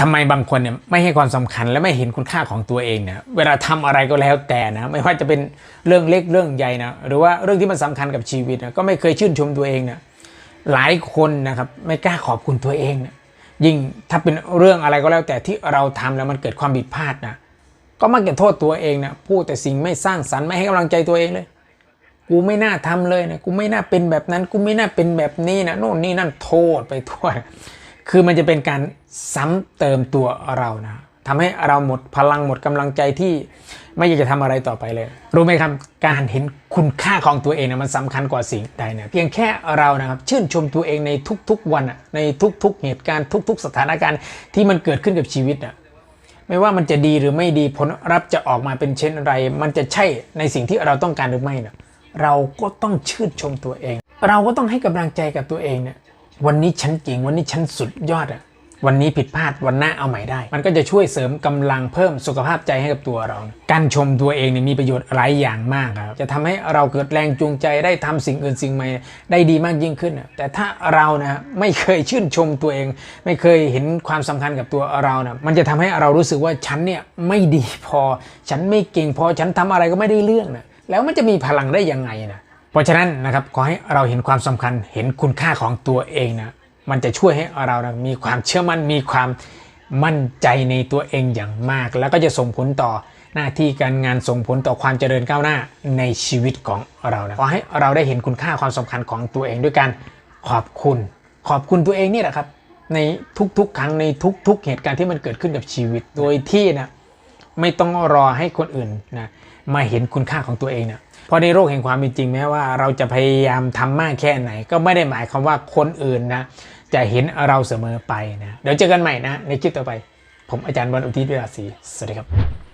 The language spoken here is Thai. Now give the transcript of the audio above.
ทำไมบางคนเนี่ยไม่ให้ความสำคัญและไม่เห็นคุณค่าของตัวเองเนี่ยเวลาทำอะไรก็แล้วแต่นะ ไม่ว่าจะเป็นเรื่องเล็กเรื่องใหญ่นะหรือว่าเรื่องที่มันสำคัญกับชีวิตนะก็ไม่เคยชื่นชมตัวเองเนี่ยหลายคนนะครับไม่กล้าขอบคุณตัวเองนะยิ่งถ้าเป็นเรื่องอะไรก็แล้วแต่ที่เราทำแล้วมันเกิดความผิดพลาดนะก็มักจะโทษตัวเองนะพูดแต่สิ่งไม่สร้างสรรค์ไม่ให้กำลังใจตัวเองเลย กูไม่น่าทำเลยนะกูไม่น่าเป็นแบบนั้น กูไม่น่าเป็นแบบนี้นะโน่นนี่นั่นโทษไปทั่ว คือมันจะเป็นการซ้ำเติมตัวเรานะทำให้เราหมดพลังหมดกำลังใจที่ไม่อยากจะทำอะไรต่อไปเลย รู้ไหมครับ การเห็นคุณค่าของตัวเองนะมันสำคัญกว่าสิ่งใดนะเพียงแค่เรานะครับชื่นชมตัวเองในทุกๆวันอะในทุก ๆ เหตุการณ์ทุก ๆ สถานการณ์ที่มันเกิดขึ้นกับชีวิตอะไม่ว่ามันจะดีหรือไม่ดีผลลัพธ์จะออกมาเป็นเช่นไร มันจะใช่ในสิ่งที่เราต้องการหรือไม่เนี่ยเราก็ต้องชื่นชมตัวเอง เราก็ต้องให้กำลังใจกับตัวเองเนี่ย วันนี้ฉันเก่งวันนี้ฉันสุดยอดอะวันนี้ผิดพลาดวันหน้าเอาใหม่ได้ มันก็จะช่วยเสริมกำลังเพิ่มสุขภาพใจให้กับตัวเรา การชมตัวเองเนี่ยมีประโยชน์หลายอย่างมากครับ จะทำให้เราเกิดแรงจูงใจได้ทำสิ่งอื่นสิ่งใหม่ได้ดีมากยิ่งขึ้น แต่ถ้าเรานะไม่เคยชื่นชมตัวเอง ไม่เคยเห็นความสำคัญกับตัวเรานะมันจะทำให้เรารู้สึกว่าฉันเนี่ยไม่ดีพอ ฉันไม่เก่งพอ ฉันทำอะไรก็ไม่ได้เรื่องนะแล้วมันจะมีพลังได้ยังไงนะ ราะฉะนั้นนะครับขอให้เราเห็นความสำคัญเห็นคุณค่าของตัวเองนะมันจะช่วยให้เรานะมีความเชื่อมั่นมีความมั่นใจในตัวเองอย่างมาก แล้วก็จะส่งผลต่อหน้าที่การงานส่งผลต่อความเจริญก้าวหน้าในชีวิตของเรานะขอให้เราได้เห็นคุณค่าความสำคัญของตัวเองด้วยการขอบคุณ ขอบคุณตัวเองนี่แหละครับ ในทุกๆ ครั้งในทุก ๆ เหตุการณ์ที่มันเกิดขึ้นกับชีวิต โดยที่นะ ไม่ต้องรอให้คนอื่นนะมาเห็นคุณค่าของตัวเองเนะเพราะในโลกแห่งความเป็นจริงแม้ว่าเราจะพยายามทำมากแค่ไหน ก็ไม่ได้หมายความว่าคนอื่นนะจะเห็นเราเสมอไปนะเดี๋ยวเจอกันใหม่นะในคลิปต่อไป ผมอาจารย์วันอุทิศวิลาศีสวัสดีครับ